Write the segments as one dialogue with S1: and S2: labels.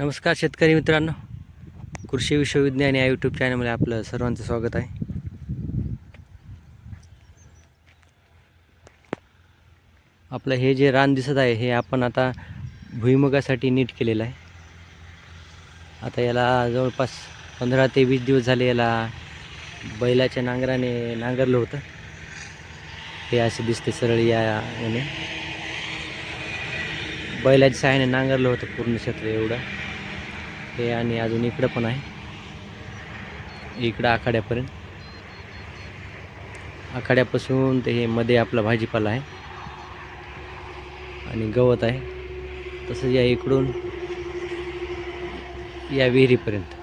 S1: नमस्कार शेतकरी मित्रांनो. कृषी विश्वविज्ञान या यूट्यूब चॅनलमध्ये आपलं सर्वांचं स्वागत आहे. आपलं हे जे रान दिसत आहे हे आपण आता भुईमुगासाठी नीट केलेलं आहे. आता याला जवळपास पंधरा ते वीस दिवस झाले याला बैलाच्या नांगराने नांगरलं होतं. हे असे दिसते सरळ या याने. बैलाच्या सहाय्याने नांगरलं होतं पूर्ण क्षेत्र एवढं. आहे आणि अजून इकडं पण आहे. इकडं आखाड्यापर्यंत. आखाड्यापासून ते हे मध्ये आपला भाजीपाला आहे. आणि गवत आहे. तसंच या इकडून या विहिरीपर्यंत.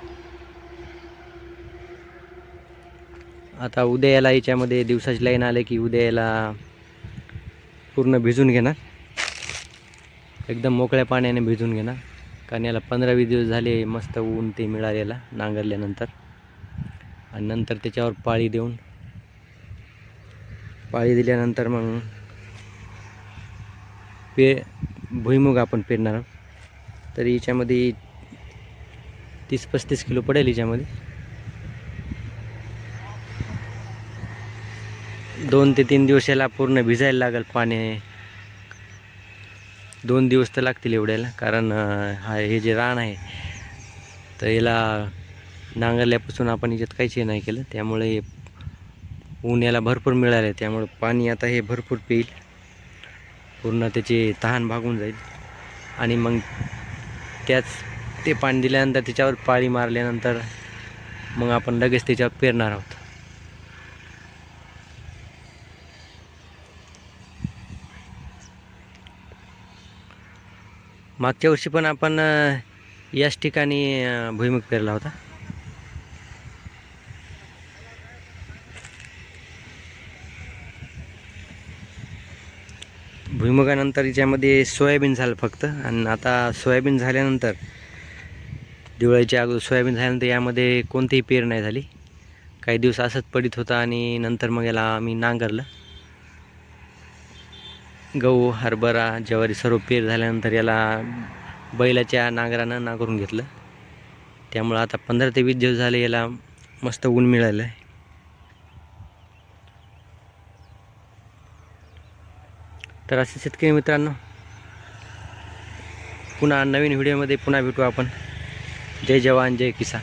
S1: आता उद्या याला याच्यामध्ये दिवसाची लाईन आले की उद्या याला पूर्ण भिजून घेणार. एकदम मोकळ्या पाण्याने भिजून घेणार. कारण याला पंधरा वीस दिवस झाले मस्त ऊन ते मिळालेला नांगरल्यानंतर. आणि नंतर त्याच्यावर पाळी देऊन पाळी दिल्यानंतर मग पे भुईमुग आपण पेरणार आहोत. याच्यामध्ये तीस पस्तीस किलो पडेल याच्यामध्ये. दोन ते तीन दिवस याला पूर्ण भिजायला लागेल पाणी. दोन दिवस तर लागतील एवढ्याला कारण हा हे जे रान आहे तर याला नांगरल्यापासून आपण याच्यात काहीच हे नाही केलं. त्यामुळे ऊन याला भरपूर मिळालं आहे त्यामुळे पाणी आता हे भरपूर पिईल. पूर्ण त्याचे तहान भागून जाईल. आणि मग त्याच ते पाणी दिल्यानंतर त्याच्यावर पाळी मारल्यानंतर मग आपण लगेच त्याच्यावर पेरणार आहोत. मागच्या वर्षी पण आपण याच ठिकाणी भुईमुग पेरला होता. भुईमुगानंतर याच्यामध्ये सोयाबीन झालं फक्त. आणि आता सोयाबीन झाल्यानंतर दिवाळीच्या अगोदर सोयाबीन झाल्यानंतर यामध्ये कोणतीही पेर नाही झाली. काही दिवस असंच पडित होता आणि नंतर मग याला आम्ही नांगरलं. गहू हरभरा ज्वारी सर्व पेर झाल्यानंतर याला बैलाच्या नांगरानं नांगरून घेतलं. त्यामुळं आता पंधरा ते वीस दिवस झाले याला मस्त ऊन मिळालं आहे. तर असे शेतकरी मित्रांनो पुन्हा नवीन व्हिडिओमध्ये पुन्हा भेटू आपण. जय जवान जय किसान.